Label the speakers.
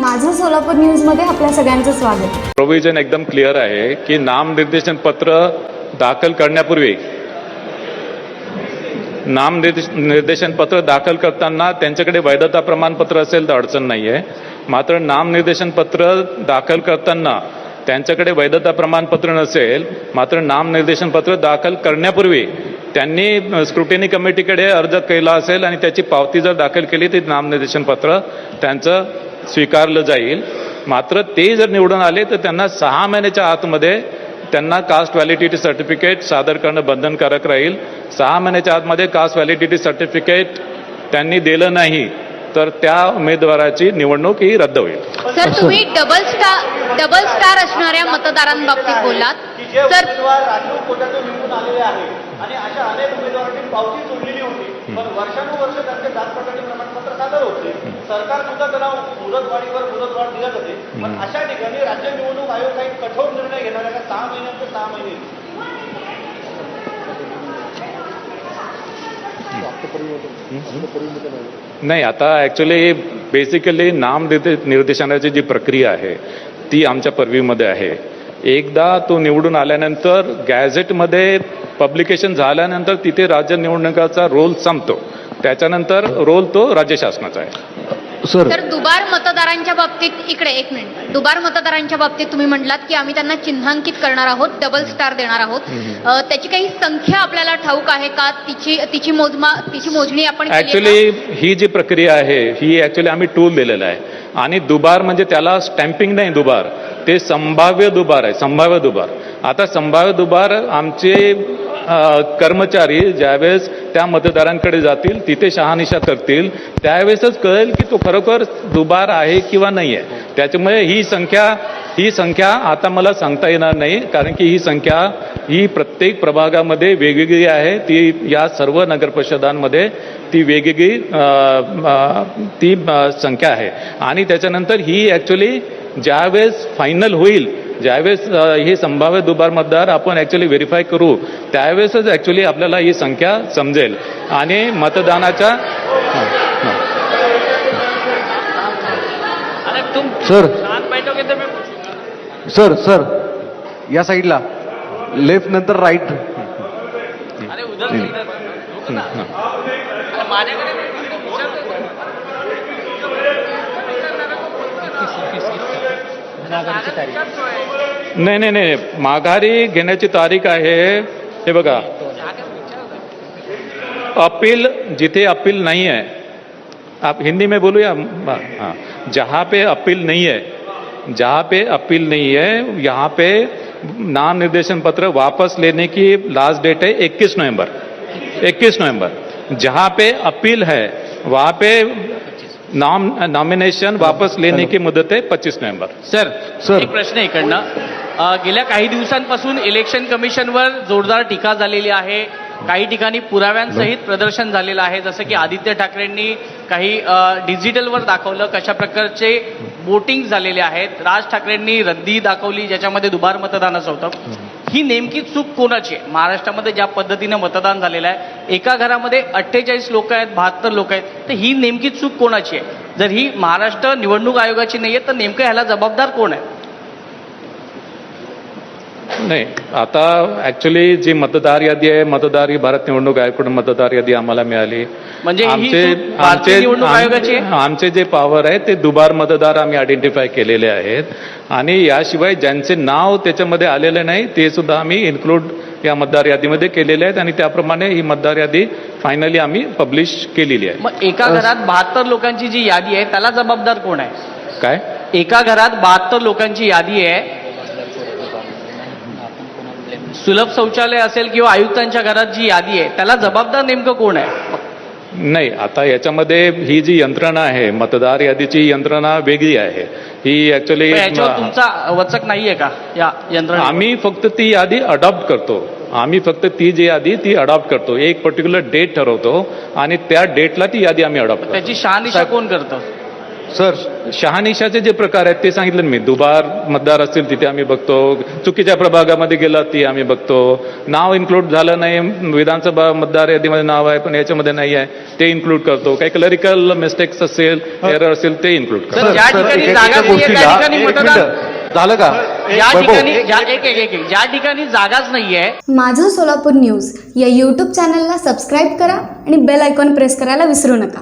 Speaker 1: माझं सोलापूर न्यूजमध्ये आपल्या सगळ्यांचं स्वागत.
Speaker 2: प्रोव्हिजन एकदम क्लिअर आहे की नामनिर्देशन पत्र दाखल करण्यापूर्वी नामनिर्देश निर्देशन पत्र दाखल करताना त्यांच्याकडे वैधता प्रमाणपत्र असेल तर अडचण नाही आहे मात्र नामनिर्देशन पत्र दाखल करताना त्यांच्याकडे वैधता प्रमाणपत्र नसेल मात्र नामनिर्देशन पत्र दाखल करण्यापूर्वी त्यांनी स्क्रुटिनी कमिटीकडे अर्ज केला असेल आणि त्याची पावती जर दाखल केली तर नामनिर्देशन पत्र त्यांचं स्वीकारलं जाईल. मात्र ते जर निवडून आले तर त्यांना सहा महिन्याच्या आतमध्ये त्यांना कास्ट व्हॅलिडिटी सर्टिफिकेट सादर करणं बंधनकारक राहील. सहा महिन्याच्या आतमध्ये कास्ट व्हॅलिडिटी सर्टिफिकेट त्यांनी दिलं नाही तर त्या उमेदवाराची निवडणूक ही रद्द होईल.
Speaker 3: सर तुम्ही डबल स्टार डबल स्टार असणाऱ्या मतदारांबाबतीत बोललात.
Speaker 4: जे
Speaker 3: तर
Speaker 4: उमेदवार राखीव कोट्यातून निवडून आलेले आहे आणि अशा अनेक उमेदवारांनी पावती सोडलेली होती. पण वर्षानुवर्ष त्यांचे जात पडताळणी प्रमाणपत्र सादर होते सरकार सुद्धा त्यांना मुदतवाढीवर मुदतवाढ दिला जाते पण अशा ठिकाणी राज्य निवडणूक आयोग काही कठोर निर्णय घेणार आहे का? सहा महिन्यात सहा महिने.
Speaker 2: नाही आता ॲक्च्युली बेसिकली नाम निर्दे निर्देशनाची जी प्रक्रिया आहे ती आमच्या पर्वीमध्ये आहे. एकदा तो निवडून आल्यानंतर गॅझेटमध्ये पब्लिकेशन झाल्यानंतर तिथे राज्य निवडणुकाचा रोल संपतो. त्याच्यानंतर रोल तो राज्य शासनाचा आहे.
Speaker 5: सर.
Speaker 3: तर दुबार मतदारांच्या बाबतीत इकडे एक मिनिट. दुबार मतदारांच्या बाबतीत तुम्ही म्हटलात की आम्ही त्यांना चिन्हांकित करणार आहोत डबल स्टार देणार आहोत. त्याची काही संख्या आपल्याला ठाऊक आहे का? तिची तिची मोजमा तिची मोजणी आपण?
Speaker 2: ॲक्च्युली ही जी प्रक्रिया आहे ही ॲक्च्युली आम्ही टूल दिलेला आहे. आणि दुबार म्हणजे त्याला स्टॅम्पिंग नाही दुबार ते संभाव्य दुबार आहे संभाव्य दुबार. आता संभाव्य दुबार आमचे कर्मचारी ज्यावेळेस त्या मतदारांकडे जातील तिथे शहानिशा करतील त्यावेळेसच कळेल की तो खरोखर दुबार आहे किंवा नाही आहे त्याच्यामुळे ही संख्या ही संख्या आता मला सांगता येणार नाही कारण की ही संख्या ही प्रत्येक प्रभागामध्ये वेगवेगळी आहे. ती या सर्व नगरपरिषदांमध्ये ती वेगवेगळी ती संख्या आहे. आणि त्याच्यानंतर ही ॲक्च्युली ज्यावेळेस फायनल होईल ज्यावेळेस हे संभाव्य दुबार मतदार आपण ॲक्च्युली व्हेरीफाय करू त्यावेळेसच ॲक्च्युली आपल्याला ही संख्या समजेल आणि मतदानाच्या हां, हां.
Speaker 5: सर सर सर या साईडला लेफ्ट नंतर राईट
Speaker 2: नाही नाही नाही माघारी घेण्याची तारीख आहे. हे बघा. अपील जिथे अपील नहीं है आप हिंदी में बोलो या हाँ. जहाँ पे अपील नहीं है जहाँ पे अपील नहीं है यहाँ पे नाम निर्देशन पत्र वापस लेने की लास्ट डेट है 21 नवंबर। 21 नवंबर। जहाँ पे अपील है वहाँ पे नाम नॉमिनेशन वापस लेने की मुदत है 25 नवंबर।
Speaker 6: Sir
Speaker 5: sir.
Speaker 6: एक प्रश्न इकडनं। अ, गेल्या काही दिवसांपासून इलेक्शन कमिशनवर जोरदार टीका झालेली आहे. काही ठिकाणी पुराव्यांसहित प्रदर्शन झालेलं आहे. जसं की आदित्य ठाकरेंनी काही डिजिटलवर दाखवलं कशा प्रकारचे वोटिंग झालेले आहेत. राज ठाकरेंनी रद्दी दाखवली ज्याच्यामध्ये दुबार मतदानाचं होतं. ही नेमकी चूक कोणाची आहे? महाराष्ट्रामध्ये ज्या पद्धतीनं मतदान झालेलं आहे एका घरामध्ये अठ्ठेचाळीस लोक आहेत बहात्तर लोक आहेत तर ही नेमकी चूक कोणाची आहे? जर ही महाराष्ट्र निवडणूक आयोगाची नाही आहे तर नेमकं ह्याला जबाबदार कोण आहे?
Speaker 2: नाही आता ॲक्च्युली जी मतदार यादी आहे मतदार ही भारत निवडणूक आयोगाकडून मतदार यादी आम्हाला मिळाली.
Speaker 6: म्हणजे ही
Speaker 2: आमचे
Speaker 6: चूक भारतीय
Speaker 2: आमचे
Speaker 6: निवडणूक आयोगाची? आहे?
Speaker 2: आम- आमचे जे पॉवर आहे ते दुबार मतदार आम्ही आयडेंटिफाय केलेले आहेत. आणि याशिवाय ज्यांचे नाव त्याच्यामध्ये आलेले नाही ते सुद्धा आम्ही इन्क्लूड या मतदार यादीमध्ये केलेले आहेत. आणि त्याप्रमाणे ही मतदार यादी फायनली आम्ही पब्लिश केलेली आहे.
Speaker 6: मग एका घरात बहात्तर लोकांची जी यादी आहे त्याला जबाबदार कोण आहे?
Speaker 2: काय?
Speaker 6: एका घरात बहात्तर लोकांची यादी आहे सुलभ शौचालय असेल किंवा आयुक्तांच्या घरात जी यादी आहे त्याला जबाबदार नेमकं कोण आहे?
Speaker 2: नाही आता याच्यामध्ये ही जी यंत्रणा आहे मतदार यादीची यंत्रणा वेगळी आहे. ही
Speaker 6: याच्यावर तुमचा वचक नाहीये का या यंत्रणा
Speaker 2: आम्ही फक्त ती यादी अडॉप्ट करतो. आम्ही फक्त ती जी यादी ती अडॉप्ट करतो. एक पर्टिक्युलर डेट ठरवतो आणि त्या डेटला ती यादी आम्ही अडॉप्ट करतो.
Speaker 6: त्याची शहानिशा कोण करतं?
Speaker 5: सर
Speaker 2: शहानिशाचे जे प्रकार आहेत ते सांगितलं मी. दुबार मतदार असतील तिथे आम्ही बघतो. चुकीच्या प्रभागामध्ये गेला ती आम्ही बघतो. नाव इन्क्लूड झालं नाही. विधानसभा मतदार यादीमध्ये नाव आहे पण याच्यामध्ये नाही आहे. ते इन्क्लूड करतो. काही क्लरिकल मिस्टेक्स असेल एरर असेल ते इन्क्लूड करतो.
Speaker 5: झालं का.
Speaker 6: ज्या ठिकाणी जागाच नाहीये.
Speaker 1: माझं सोलापूर न्यूज या यूट्यूब चॅनलला सबस्क्राईब करा आणि बेल आयकॉन प्रेस करायला विसरू नका.